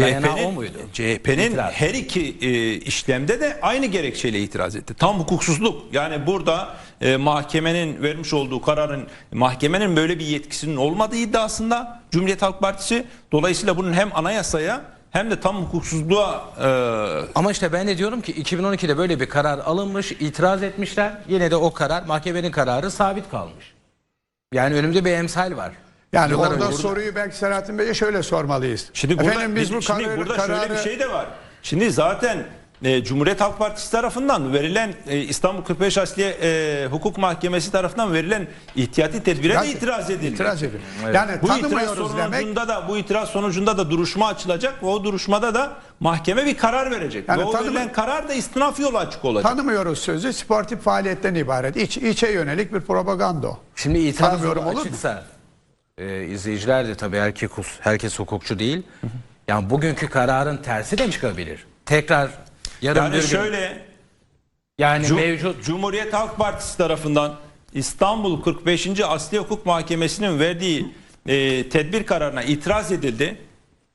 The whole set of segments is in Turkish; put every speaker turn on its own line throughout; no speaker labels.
Dayanağı o muydu?
CHP'nin her iki e, işlemde de aynı gerekçeyle itiraz etti. Tam hukuksuzluk. Yani burada e, mahkemenin vermiş olduğu kararın mahkemenin böyle bir yetkisinin olmadığı iddiasında Cumhuriyet Halk Partisi dolayısıyla bunun hem anayasaya hem de tam hukuksuzluğa e,
Ama işte ben de diyorum ki 2012'de böyle bir karar alınmış, itiraz etmişler. Yine de o karar, mahkemenin kararı sabit kalmış. Yani önümde bir emsal var.
Yani
Yıllar
orada
önce-
soruyu belki Selahattin Bey'e şöyle sormalıyız.
Şimdi burada,
Efendim biz bu
şimdi
karar-
burada
kararı
şöyle bir şey de var. Şimdi zaten e, Cumhuriyet Halk Partisi tarafından verilen e, İstanbul 45 Asliye e, Hukuk Mahkemesi tarafından verilen ihtiyati tedbire de itiraz edildi.
İtiraz edin. Yani
Bu itiraz
tanımıyoruz demek.
sonucunda da bu itiraz sonucunda da duruşma açılacak ve o duruşmada da mahkeme bir karar verecek.
Yani
ve o verilen karar da istinaf yolu açık olacak.
Tanımıyoruz sözü sportif faaliyetten ibaret. İç, içe yönelik bir propaganda o.
Şimdi itiraz
Tanımıyorum,
yolu
olur mu?
açıksa e, izleyiciler de tabii herkes, herkes hukukçu değil. Yani bugünkü kararın tersi de çıkabilir. Tekrar yarın
Yani
bir gün-
şöyle
yani
Cum-
mevcut
Cumhuriyet Halk Partisi tarafından İstanbul 45. Asliye Hukuk Mahkemesi'nin verdiği e, tedbir kararına itiraz edildi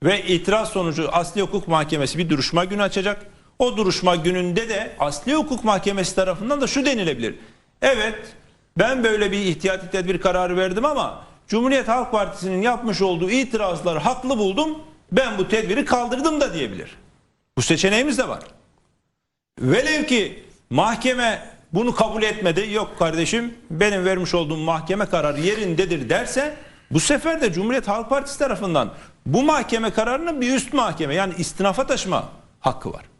ve itiraz sonucu Asliye Hukuk Mahkemesi bir duruşma günü açacak. O duruşma gününde de Asliye Hukuk Mahkemesi tarafından da şu denilebilir. Evet ben böyle bir ihtiyati tedbir kararı verdim ama Cumhuriyet Halk Partisi'nin yapmış olduğu itirazları haklı buldum. Ben bu tedbiri kaldırdım da diyebilir. Bu seçeneğimiz de var. Velev ki mahkeme bunu kabul etmedi. Yok kardeşim benim vermiş olduğum mahkeme kararı yerindedir derse bu sefer de Cumhuriyet Halk Partisi tarafından bu mahkeme kararının bir üst mahkeme yani istinafa taşıma hakkı var.